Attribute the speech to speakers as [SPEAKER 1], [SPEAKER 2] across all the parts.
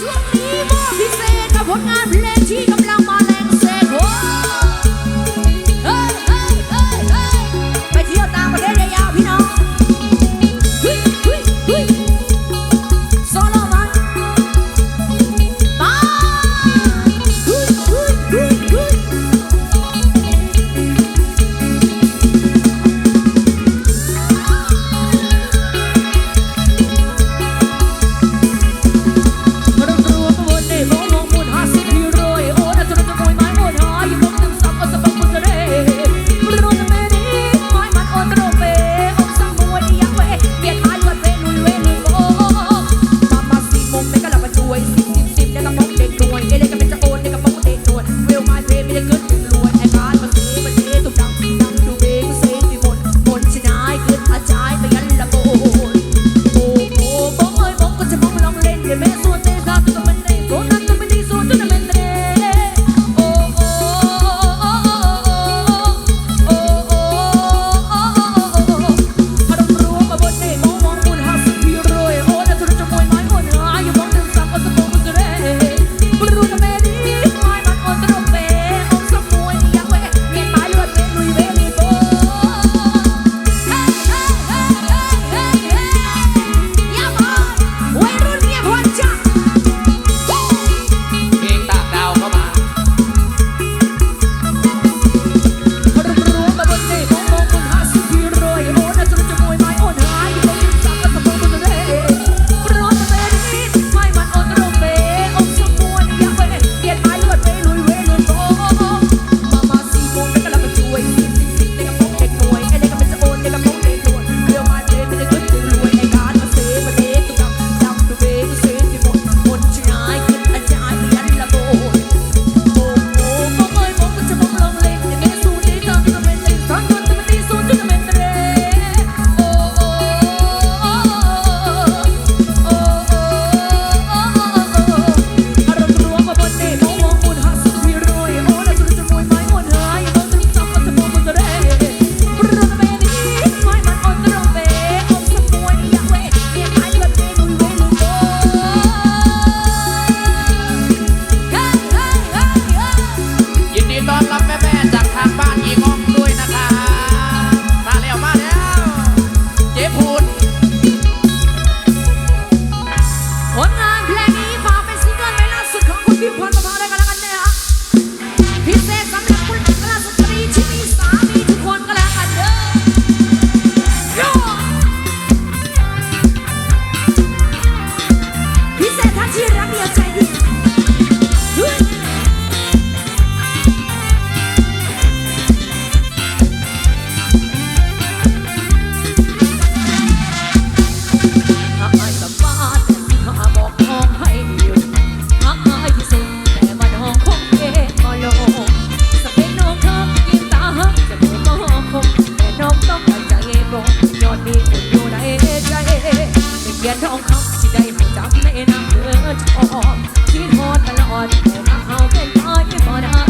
[SPEAKER 1] ช่วงนี้มอบพิเศษกับผลงานเพลงที่กำลัง hard, hard, hard, hard, hard, hard, hard, hard, hard, hard,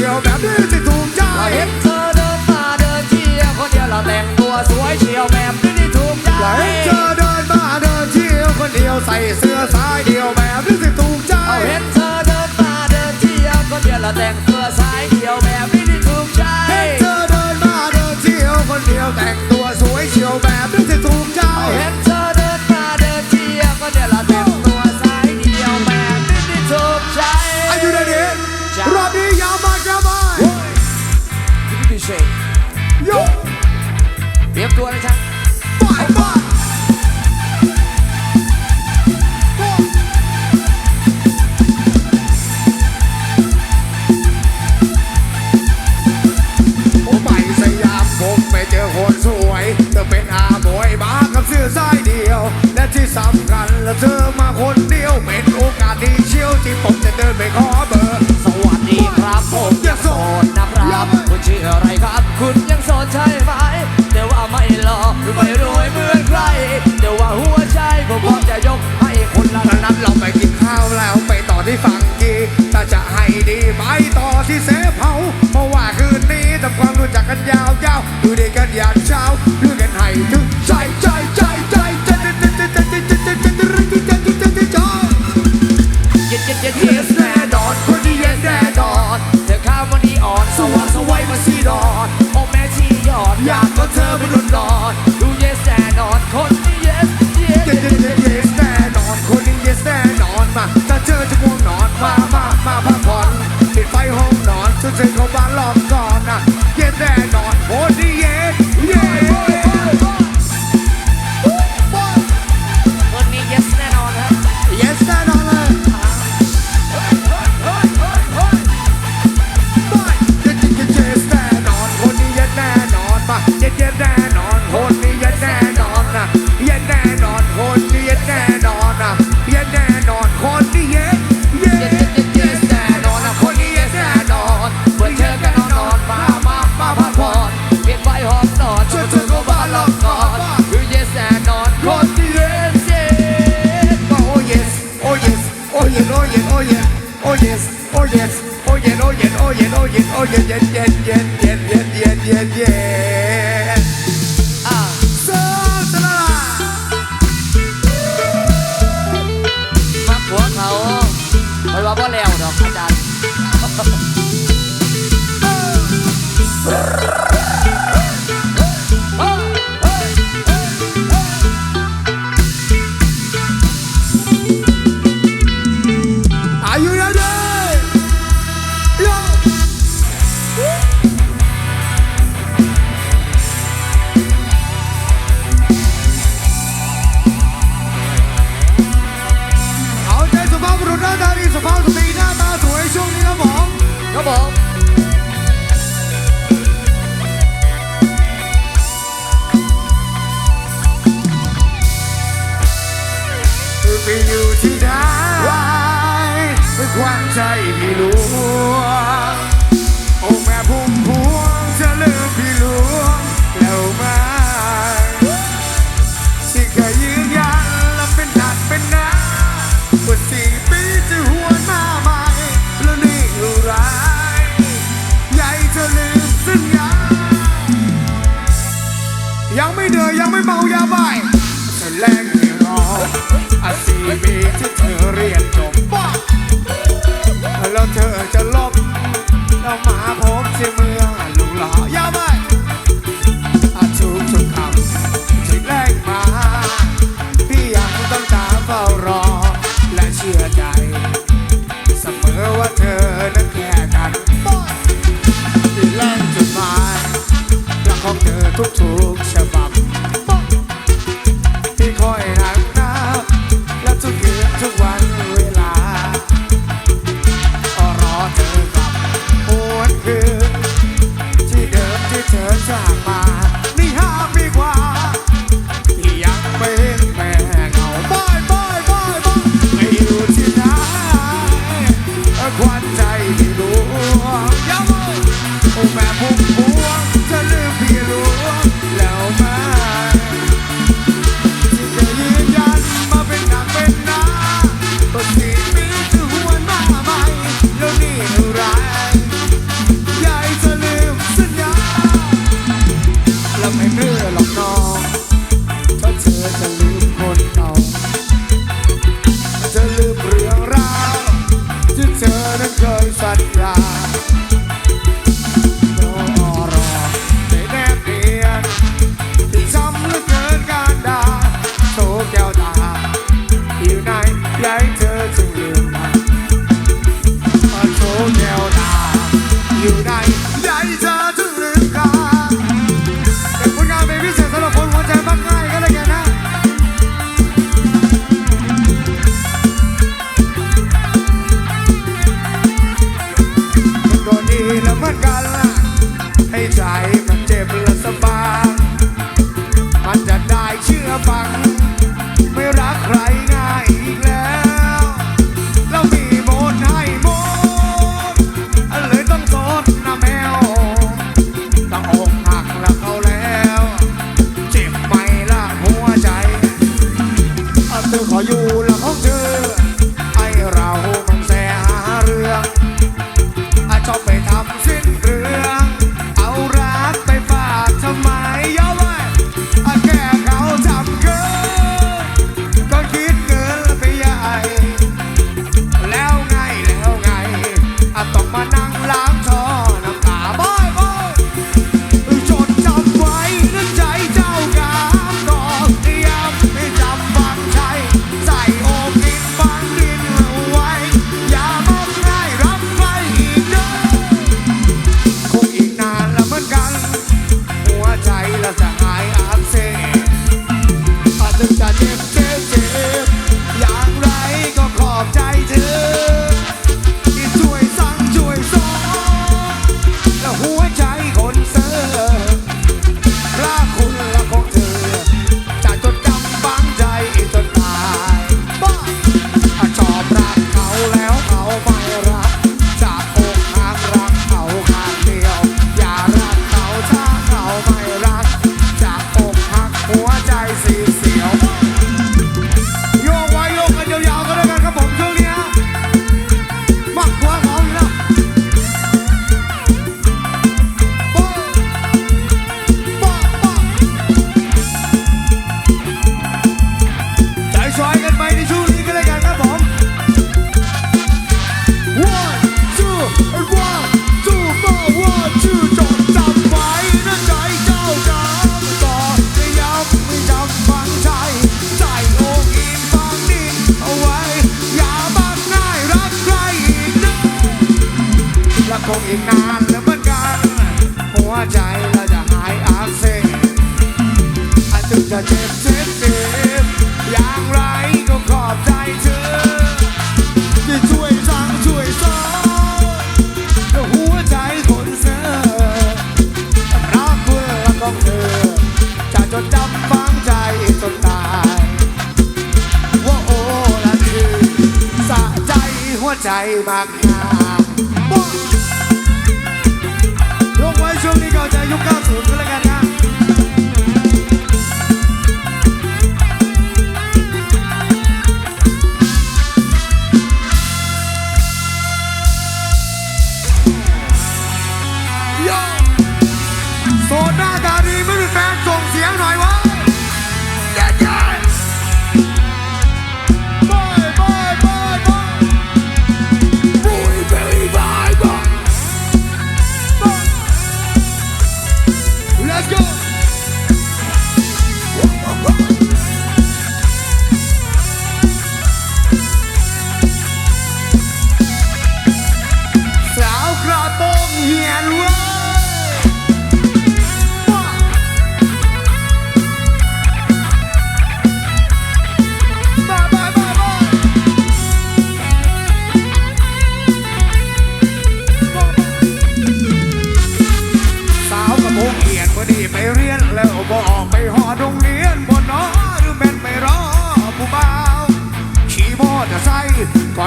[SPEAKER 1] Real ที่สำคัญและเธอมา
[SPEAKER 2] คน
[SPEAKER 1] เดียวเป็นโอกา
[SPEAKER 3] ส
[SPEAKER 2] ที่เชี่
[SPEAKER 3] ยวที่ผมจะเดินไปขอเบอร์
[SPEAKER 2] สวัสดีครับผมยังโสดนะครับคุณชื่ออะไรครับ คุณยังโสดใช่ไหมแต่ว่าไม่หล่อไม่รวยเหมือนใครแต่ว่าหัวใจผมพร้อมจะยกให้คนละ
[SPEAKER 3] นั้นเราไปกินข้าวแล้วไปต่อที่ฝั่งกีถ้าจะให้ดีไปต่อที่เซฟเฮาเพราะว่าคืนนี้ทำความรู้จักกันยาวๆดูดีกันยาเช้าเรื่อกันให้ถึง
[SPEAKER 2] อยากก็เธอเป
[SPEAKER 3] นรุ่น
[SPEAKER 2] ร oh yes, oh
[SPEAKER 3] yes,
[SPEAKER 2] oh yes, oh yes, oh yes,
[SPEAKER 3] oh yes, oh yes, yes, yes, yes, yes. de novo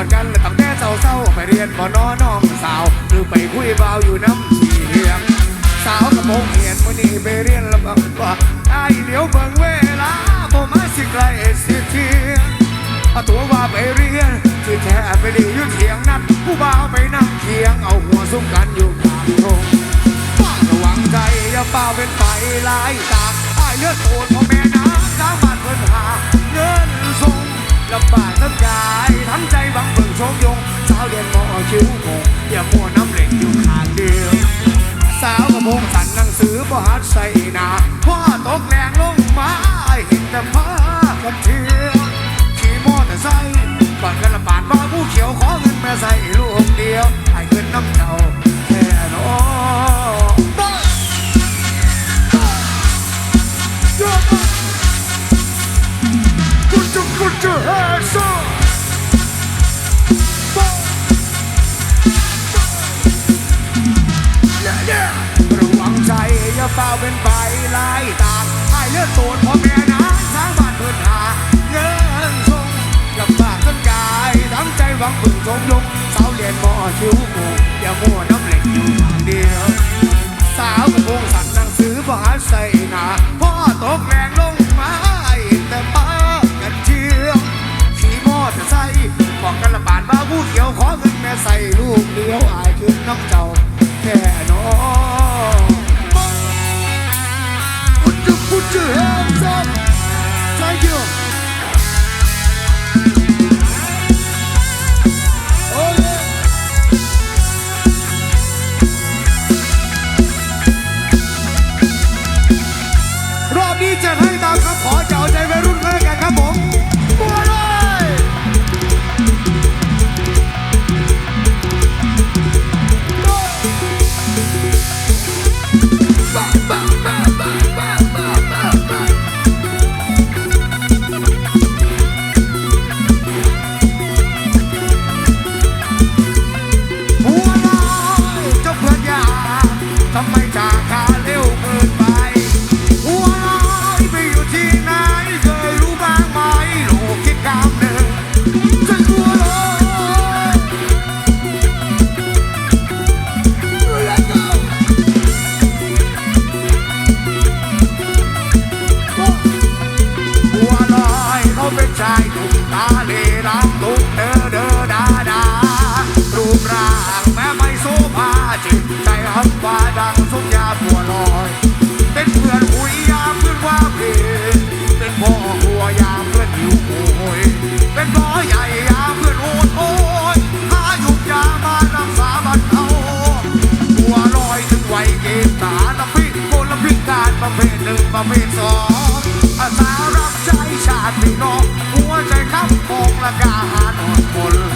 [SPEAKER 3] ค์ก่อนกันตั้งแต่เศร้าๆไปเรียนบ่นอน้องสาว หรือไปคุยเบาวอยู่น้ำสีเรียง สาวกระโปรงเหียนวันนี้ไปเรียนล้วบอกว่าไอ้เดี๋ยวเบิ่งเวลาบ่มาสิไกลสิเทียงเอาตัวว่าไปเรียนที่แท้ไปดีอยู่เถียงนัดผู้บ่าวไปนั่งเคียงเอาหัวซุ่มกันอยู่กลางทงป้าระวังใจอย่าเป้าเป็นไฟลายตาไอ้ายเลือดโอนพ่อแม่ งลำบากทั้งกายทั้งใจบังเบิ่งโชคยงสาวเรียนมอคิ้วโงอย่ามัวน้ำเหล็กอยู่ขางเดียว สาวกระโปรงสันหนังสือบ่หัดใส่หนาพ่อตกแรงลงมาเห็นแต่ผ้ากันเที่ยวขี่มอเตอร์ไซค์ก่อนกันละบาดบ้าผู้เขียวขอเงินแม่ใส่ลู your, hands up. ระวังใจอย่าเฝ้าเป็นไฟลายตาให้เลือดโตนพ่อแม่นะสร้างบ้านเพื่นหาเงินทรงลำบากทั้งกายทั้งใจหวังบึงชมยงสาวเรียนมอคิ้วโมงอย่ามัวน้ำเหล็กอยู่ข้างเดียว สาวกระโปรงสั่นหนังสือบ่หาใส่หนา ใส่ลูกเลี้ยวอายคือน้องเจ้า tus bolas.